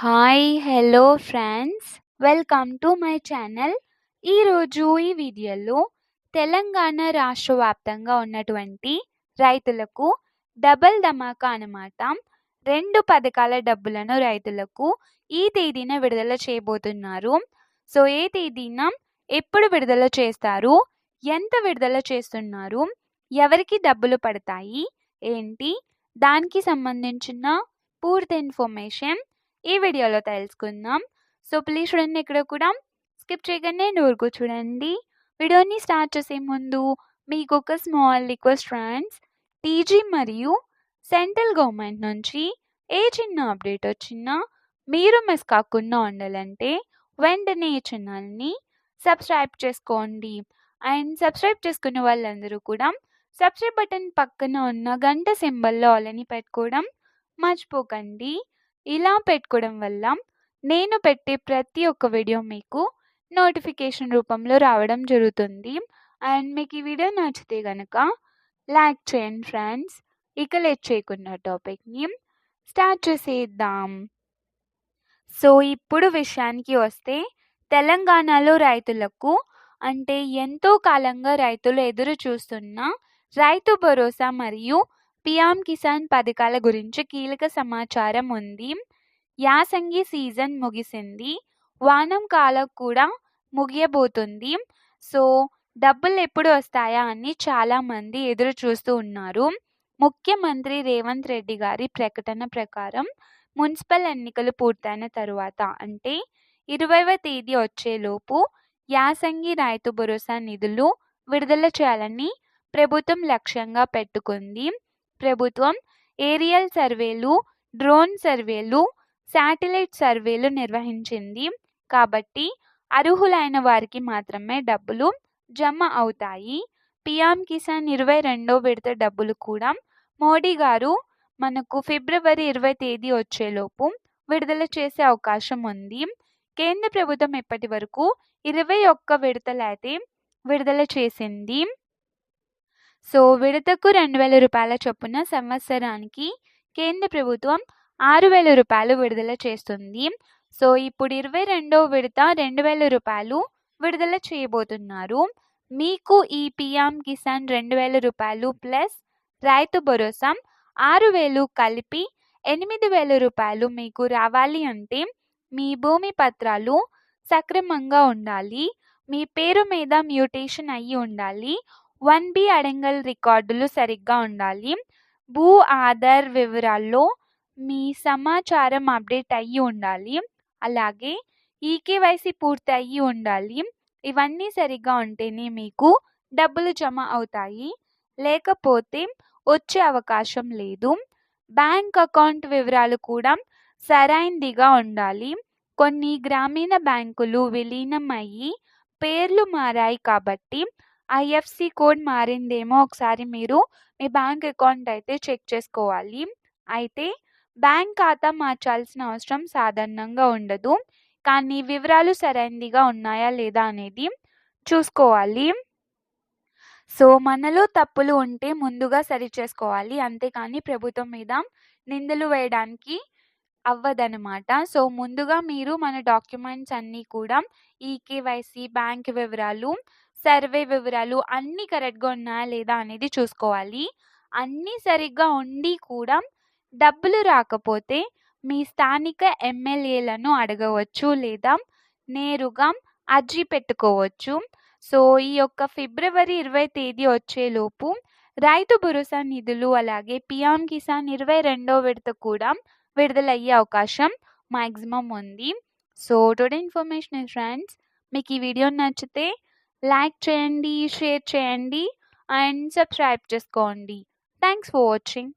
Hi hello friends welcome to my channel ఈరోజు ఈ వీడియోలో తెలంగాణ రాష్ట్ర వ్యాప్తంగా ఉన్నటువంటి రైతులకు డబల్ ధమాకా అన్నమాట. రెండు పథకాల డబ్బులను రైతులకు ఈ తేదీన విడుదల చేయబోతున్నారు. సో ఏ తేదీన ఎప్పుడు విడుదల చేస్తారు? ఎంత విడుదల చేస్తున్నారు? ఎవరికి డబ్బులు పడతాయి? ఏంటి? దానికి సంబంధించిన పూర్తి ఇన్ఫర్మేషన్ ఈ వీడియోలో తెలుసుకుందాం. సో ప్లీజ్ చూడండి ఇక్కడ కూడా స్కిప్ చేయగానే నూరుకు చూడండి వీడియోని స్టార్ట్ చేసే ముందు మీకు ఒక స్మాల్ రిక్వెస్ట్ ఫ్రెండ్స్ టీజీ మరియు సెంట్రల్ గవర్నమెంట్ నుంచి ఏ చిన్న అప్డేట్ వచ్చినా మీరు మిస్ కాకుండా ఉండాలంటే వెంటనే ఈ ఛానల్ని సబ్స్క్రైబ్ చేసుకోండి. అండ్ సబ్స్క్రైబ్ చేసుకున్న వాళ్ళందరూ కూడా సబ్స్క్రైబ్ బటన్ పక్కన ఉన్న గంట సింబల్లో ఆలని పెట్టుకోవడం మర్చిపోకండి. ఇలా పెట్టుకోవడం వల్ల నేను పెట్టే ప్రతి ఒక్క వీడియో మీకు నోటిఫికేషన్ రూపంలో రావడం జరుగుతుంది. అండ్ మీకు ఈ వీడియో నచ్చితే కనుక లైక్ చేయండి ఫ్రెండ్స్. ఇక లేట్ చేయకున్న టాపిక్ని స్టార్ట్ చేసేద్దాం. సో ఇప్పుడు విషయానికి వస్తే తెలంగాణలో రైతులకు అంటే ఎంతో కాలంగా రైతులు ఎదురు చూస్తున్న రైతు భరోసా మరియు పిఎం కిసాన్ పథకాల గురించి కీలక సమాచారం ఉంది. యాసంగి సీజన్ ముగిసింది. వానం కాలం కూడా ముగియబోతుంది. సో డబ్బులు ఎప్పుడు వస్తాయా అని చాలామంది ఎదురు చూస్తూ ఉన్నారు. ముఖ్యమంత్రి రేవంత్ రెడ్డి గారి ప్రకటన ప్రకారం మున్సిపల్ ఎన్నికలు పూర్తయిన తరువాత అంటే ఇరవైవ తేదీ వచ్చేలోపు యాసంగి రైతు భరోసా నిధులు విడుదల చేయాలని ప్రభుత్వం లక్ష్యంగా పెట్టుకుంది. ప్రభుత్వం ఏరియల్ సర్వేలు డ్రోన్ సర్వేలు శాటిలైట్ సర్వేలు నిర్వహించింది. కాబట్టి అర్హులైన వారికి మాత్రమే డబ్బులు జమ అవుతాయి. పిఎం కిసాన్ ఇరవై రెండో విడత డబ్బులు కూడా మోడీ గారు మనకు ఫిబ్రవరి ఇరవై తేదీ వచ్చేలోపు విడుదల చేసే అవకాశం ఉంది. కేంద్ర ప్రభుత్వం ఇప్పటి వరకు ఇరవై ఒక్క విడతలైతే విడుదల చేసింది. సో విడతకు రెండు వేల రూపాయల చొప్పున సంవత్సరానికి కేంద్ర ప్రభుత్వం ఆరు వేల రూపాయలు విడుదల చేస్తుంది. సో ఇప్పుడు ఇరవై రెండో విడత రెండు వేల రూపాయలు విడుదల చేయబోతున్నారు. మీకు ఈ పిఎం కిసాన్ రెండు వేల రూపాయలు ప్లస్ రైతు భరోసా ఆరు వేలు కలిపి ఎనిమిది వేల రూపాయలు మీకు రావాలి అంటే మీ భూమి పత్రాలు సక్రమంగా ఉండాలి. మీ పేరు మీద మ్యూటేషన్ అయ్యి ఉండాలి. వన్ బి అడంగల్ రికార్డులు సరిగ్గా ఉండాలి. భూ ఆధార్ వివరాల్లో మీ సమాచారం అప్డేట్ అయ్యి ఉండాలి. అలాగే ఈకేవైసీ పూర్తి అయ్యి ఉండాలి. ఇవన్నీ సరిగ్గా ఉంటేనే మీకు డబ్బులు జమ అవుతాయి. లేకపోతే వచ్చే అవకాశం లేదు. బ్యాంక్ అకౌంట్ వివరాలు కూడా సరైందిగా ఉండాలి. కొన్ని గ్రామీణ బ్యాంకులు విలీనం అయ్యి పేర్లు మారాయి కాబట్టి ఐఎఫ్సి కోడ్ మారిందేమో ఒకసారి మీరు మీ బ్యాంక్ అకౌంట్ అయితే చెక్ చేసుకోవాలి. అయితే బ్యాంక్ ఖాతా మార్చాల్సిన అవసరం సాధారణంగా ఉండదు. కానీ వివరాలు సరైనదిగా ఉన్నాయా లేదా అనేది చూసుకోవాలి. సో మనలో తప్పులు ఉంటే ముందుగా సరి చేసుకోవాలి అంతేకాని ప్రభుత్వం మీద నిందలు వేయడానికి అవ్వదనమాట సో ముందుగా మీరు మన డాక్యుమెంట్స్ అన్నీ కూడా ఈకేవైసీ బ్యాంక్ వివరాలు సర్వే వివరాలు అన్నీ కరెక్ట్గా ఉన్నాయా లేదా అనేది చూసుకోవాలి. అన్నీ సరిగ్గా ఉండి కూడా డబ్బులు రాకపోతే మీ స్థానిక ఎమ్మెల్యేలను అడగవచ్చు లేదా నేరుగా అర్జీ పెట్టుకోవచ్చు. సో ఈ యొక్క ఫిబ్రవరి ఇరవై తేదీ వచ్చేలోపు రైతు భరోసా నిధులు అలాగే పిఎం కిసాన్ ఇరవై రెండో విడత కూడా విడుదలయ్యే అవకాశం మ్యాక్సిమం ఉంది. సో టుడే ఇన్ఫర్మేషన్ ఫ్రెండ్స్ మీకు ఈ వీడియో నచ్చితే Like trendy, share trendy, and subscribe to Condi. Thanks for watching.